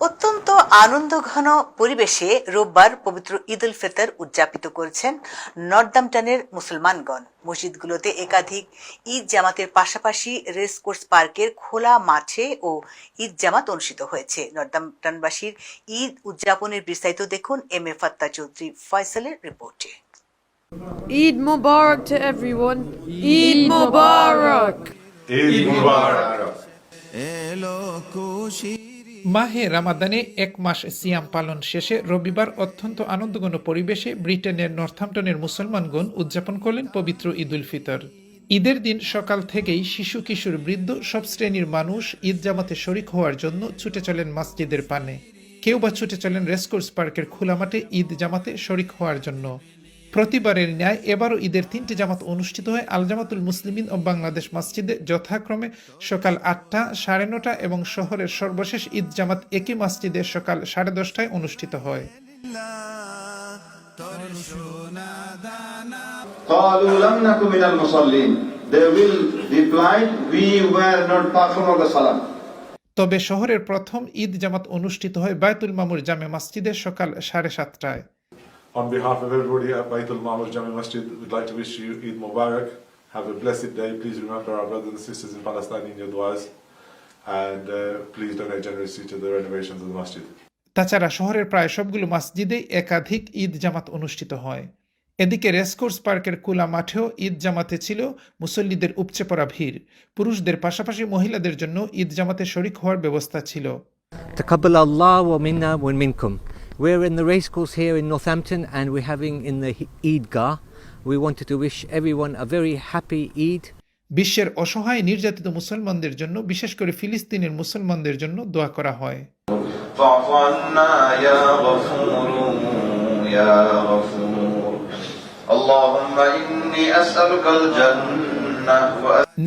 অত্যন্ত আনন্দঘন পরিবেশে রোববার পবিত্র ঈদ উল ফিতর উদযাপিত করেছেন নর্দামটনের মুসলমানগণ মসজিদগুলোতে একাধিক ঈদ জামাতের পাশাপাশি রেস কোর্স পার্কের খোলা মাঠে ও ঈদ জামাত অনুষ্ঠিত হয়েছে নর্দামটনবাসীর ঈদ উদযাপনের বিস্তারিত দেখুন এম এ ফাত্তা চৌধুরী ফয়সালের রিপোর্টে Eid Mubarak to everyone. Eid Mubarak. Eid Mubarak. মাহে রামাদানে এক মাস সিয়াম পালন শেষে রবিবার অত্যন্ত আনন্দঘন পরিবেশে ব্রিটেনের নর্থাম্পটনের মুসলমানগণ উদযাপন করলেন পবিত্র ঈদ উল ফিতর। ঈদের দিন সকাল থেকেই শিশু কিশোর বৃদ্ধ সব শ্রেণির মানুষ ঈদ জামাতে শরিক হওয়ার জন্য ছুটে চলেন মসজিদের পানে। কেউ বা ছুটে চলেন রেসকোর্স পার্কের খোলা মাঠে ঈদ জামাতে শরিক হওয়ার জন্য। প্রতিবারের ন্যায় এবারও ঈদের তিনটি জামাত অনুষ্ঠিত হয় আল জামাতুল মুসলিমিন ও বাংলাদেশ মসজিদে যথাক্রমে সকাল আটটা সাড়ে নটা এবং শহরের সর্বশেষ ঈদ জামাত একই মসজিদে সকাল সাড়ে দশটায় অনুষ্ঠিত হয় قالوا لم نكن من المصلين. They will reply, we were not performing the salah. তবে শহরের প্রথম ঈদ জামাত অনুষ্ঠিত হয় বায়তুল মামুর জামে মসজিদে সকাল সাড়ে সাতটায় On behalf of everybody at Baitul Mamur Jami Masjid, we'd like to wish you Eid Mubarak. Have a blessed day. Please remember our brothers and sisters in Palestine in your du'as. And uh, please donate generously to the renovations of the masjid. তাছাড়া শহরের প্রায় সবগুলো মসজিদেই একাধিক ঈদ জামাত অনুষ্ঠিত হয় এদিকে racecourse পার্কের কুলা মাঠেও ঈদ জামাতে ছিল মুসল্লিদের উপচে পড়া ভিড় পুরুষদের পাশাপাশি মহিলাদের জন্য ঈদ জামাতে শরিক হওয়ার ব্যবস্থা ছিল تقبل الله ومنا ومنكم. We're in the race course here in Northampton and we're having in the Eidgah. We wanted to wish everyone a very happy Eid. বিশ্বের অসহায় নির্যাতিত মুসলমানদের জন্য বিশেষ করে ফিলিস্তিনের মুসলমানদের জন্য দোয়া করা হয়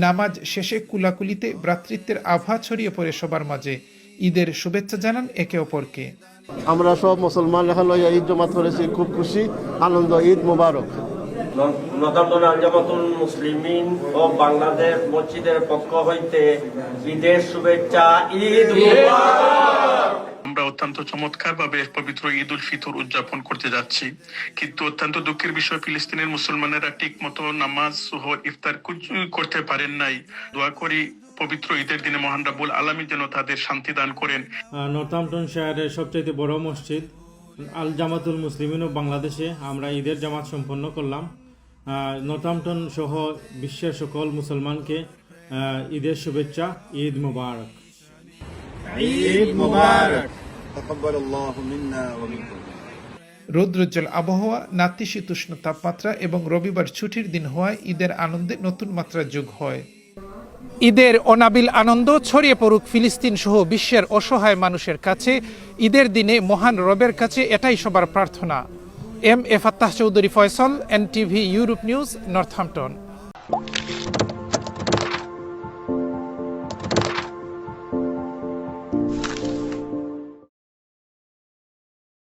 নামাজ শেষে কুলাকুলিতে ভ্রাতৃত্বের আভা ছড়িয়ে পড়ে সবার মাঝে ঈদের শুভেচ্ছা জানান একে অপরকে আমরা সব মুসলমান এখন লইয়া ঈদ জমাত করেছি খুব খুশি আনন্দ ঈদ মোবারক। নদামদন আঞ্জামাতুল মুসলিমিন ও বাংলাদেশ মসজিদের পক্ষ হইতে ঈদের শুভেচ্ছা ঈদ মুবারক! আমরা অত্যন্ত চমৎকার ভাবে পবিত্র ঈদ উল ফিতর উদযাপন করতে যাচ্ছি। কিন্তু অত্যন্ত দুঃখের বিষয় ফিলিস্তিনের মুসলমানেরা ঠিক মতো নামাজ সহ ইফতার কিছুই করতে পারেন নাই। দোয়া করি পবিত্র ঈদের দিনে মহান রাব্বুল আলমী যেন তাদের শান্তি দান করেন। নর্থাম্পটন শহরের সবচেয়ে বড় মসজিদ আল জামাতুল মুসলিমিনও বাংলাদেশে আমরা ঈদের জামাত সম্পন্ন করলাম। নর্থাম্পটন সহ বিশ্বের সকল মুসলমানকে ঈদের শুভেচ্ছা ঈদ মুবারক। ঈদ মুবারক। রৌদ্রোজ্জ্বল আবহাওয়া নাতিশীতোষ্ণ তাপমাত্রা এবং রবিবার ছুটির দিন হওয়ায় ঈদের আনন্দে নতুন মাত্রা যোগ হয়। ঈদের অনাবিল আনন্দ ছড়িয়ে পড়ুক ফিলিস্তিন সহ বিশ্বের অসহায় মানুষের কাছে। ঈদের দিনে মহান রবের কাছে এটাই সবার প্রার্থনা। M A Fattah Chowdhury Faisal, NTV Europe news Northampton